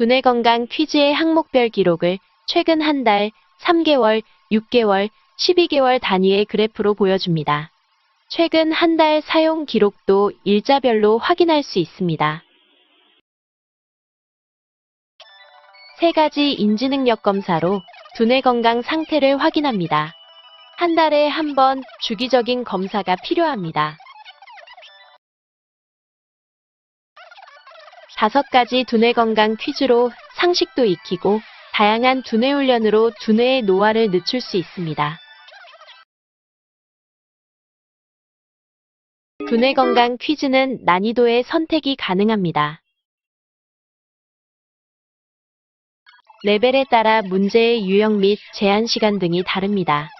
두뇌 건강 퀴즈의 항목별 기록을 최근 한 달, 3개월, 6개월, 12개월 단위의 그래프로 보여줍니다. 최근 한 달 사용 기록도 일자별로 확인할 수 있습니다. 세 가지 인지능력 검사로 두뇌 건강 상태를 확인합니다. 한 달에 한 번 주기적인 검사가 필요합니다. 다섯 가지 두뇌 건강 퀴즈로 상식도 익히고 다양한 두뇌 훈련으로 두뇌의 노화를 늦출 수 있습니다. 두뇌 건강 퀴즈는 난이도의 선택이 가능합니다. 레벨에 따라 문제의 유형 및 제한 시간 등이 다릅니다.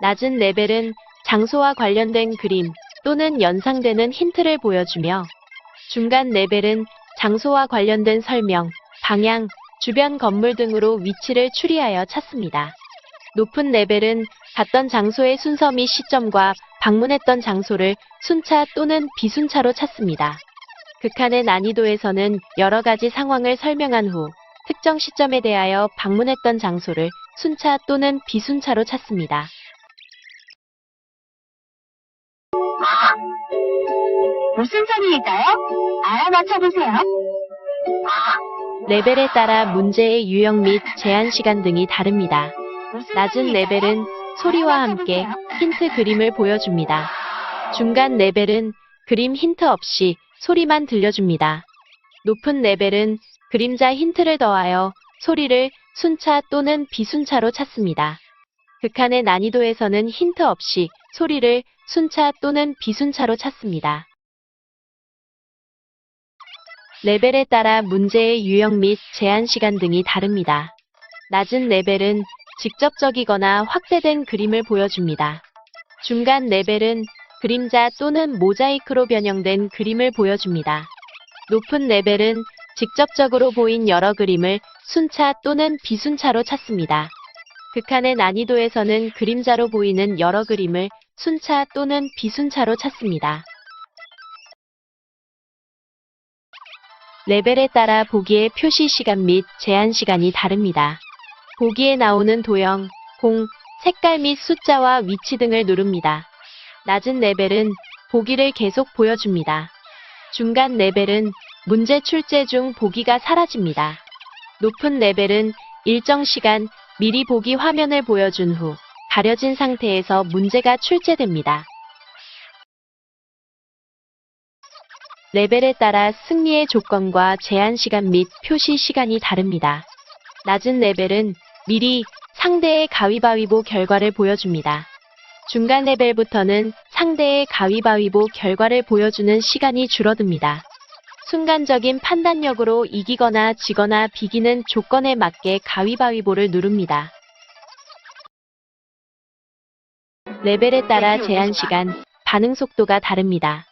낮은 레벨은 장소와 관련된 그림 또는 연상되는 힌트를 보여주며 중간 레벨은 장소와 관련된 설명, 방향, 주변 건물 등으로 위치를 추리하여 찾습니다. 높은 레벨은 갔던 장소의 순서 및 시점과 방문했던 장소를 순차 또는 비순차로 찾습니다. 극한의 난이도에서는 여러 가지 상황을 설명한 후 특정 시점에 대하여 방문했던 장소를 순차 또는 비순차로 찾습니다. 무슨 소리일까요? 알아맞혀보세요. 레벨에 따라 문제의 유형 및 제한 시간 등이 다릅니다. 낮은? 레벨은 소리와 함께 힌트 그림을 보여줍니다. 중간 레벨은 그림 힌트 없이 소리만 들려줍니다. 높은 레벨은 그림자 힌트를 더하여 소리를 순차 또는 비순차로 찾습니다. 극한의 난이도에서는 힌트 없이 소리를 순차 또는 비순차로 찾습니다. 레벨에 따라 문제의 유형 및 제한 시간 등이 다릅니다. 낮은 레벨은 직접적이거나 확대된 그림을 보여줍니다. 중간 레벨은 그림자 또는 모자이크로 변형된 그림을 보여줍니다. 높은 레벨은 직접적으로 보인 여러 그림을 순차 또는 비순차로 찾습니다. 극한의 난이도에서는 그림자로 보이는 여러 그림을 순차 또는 비순차로 찾습니다. 레벨에 따라 보기의 표시 시간 및 제한 시간이 다릅니다. 보기에 나오는 도형, 공, 색깔 및 숫자와 위치 등을 누릅니다. 낮은 레벨은 보기를 계속 보여줍니다. 중간 레벨은 문제 출제 중 보기가 사라집니다. 높은 레벨은 일정 시간 미리 보기 화면을 보여준 후 가려진 상태에서 문제가 출제됩니다. 레벨에 따라 승리의 조건과 제한 시간 및 표시 시간이 다릅니다. 낮은 레벨은 미리 상대의 가위바위보 결과를 보여줍니다. 중간 레벨부터는 상대의 가위바위보 결과를 보여주는 시간이 줄어듭니다. 순간적인 판단력으로 이기거나 지거나 비기는 조건에 맞게 가위바위보를 누릅니다. 레벨에 따라 제한 시간, 반응 속도가 다릅니다.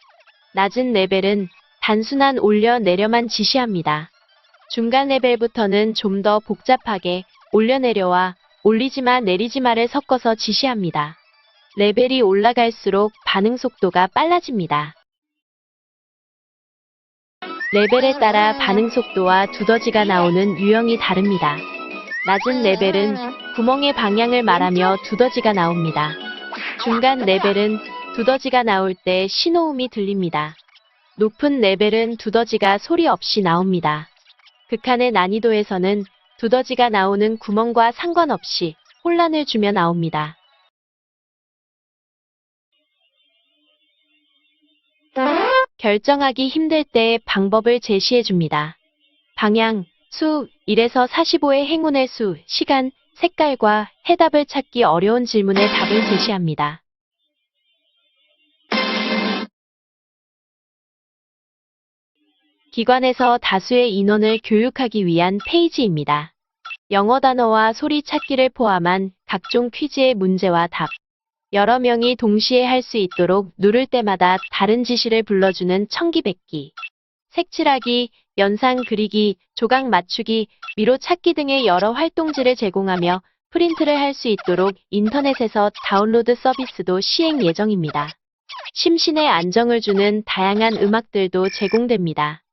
낮은 레벨은 단순한 올려 내려만 지시합니다. 중간 레벨부터는 좀 더 복잡하게 올려내려와 올리지마 내리지마를 섞어서 지시합니다. 레벨이 올라갈수록 반응 속도가 빨라집니다. 레벨에 따라 반응 속도와 두더지가 나오는 유형이 다릅니다. 낮은 레벨은 구멍의 방향을 말하며 두더지가 나옵니다. 중간 레벨은 두더지가 나올 때 신호음이 들립니다. 높은 레벨은 두더지가 소리 없이 나옵니다. 극한의 난이도에서는 두더지가 나오는 구멍과 상관없이 혼란을 주며 나옵니다. 결정하기 힘들 때 방법을 제시해 줍니다. 방향, 수, 1에서 45의 행운의 수, 시간, 색깔과 해답을 찾기 어려운 질문에 답을 제시합니다. 기관에서 다수의 인원을 교육하기 위한 페이지입니다. 영어 단어와 소리 찾기를 포함한 각종 퀴즈의 문제와 답, 여러 명이 동시에 할 수 있도록 누를 때마다 다른 지시를 불러주는 청기백기, 색칠하기, 연상 그리기, 조각 맞추기, 미로 찾기 등의 여러 활동지를 제공하며 프린트를 할 수 있도록 인터넷에서 다운로드 서비스도 시행 예정입니다. 심신의 안정을 주는 다양한 음악들도 제공됩니다.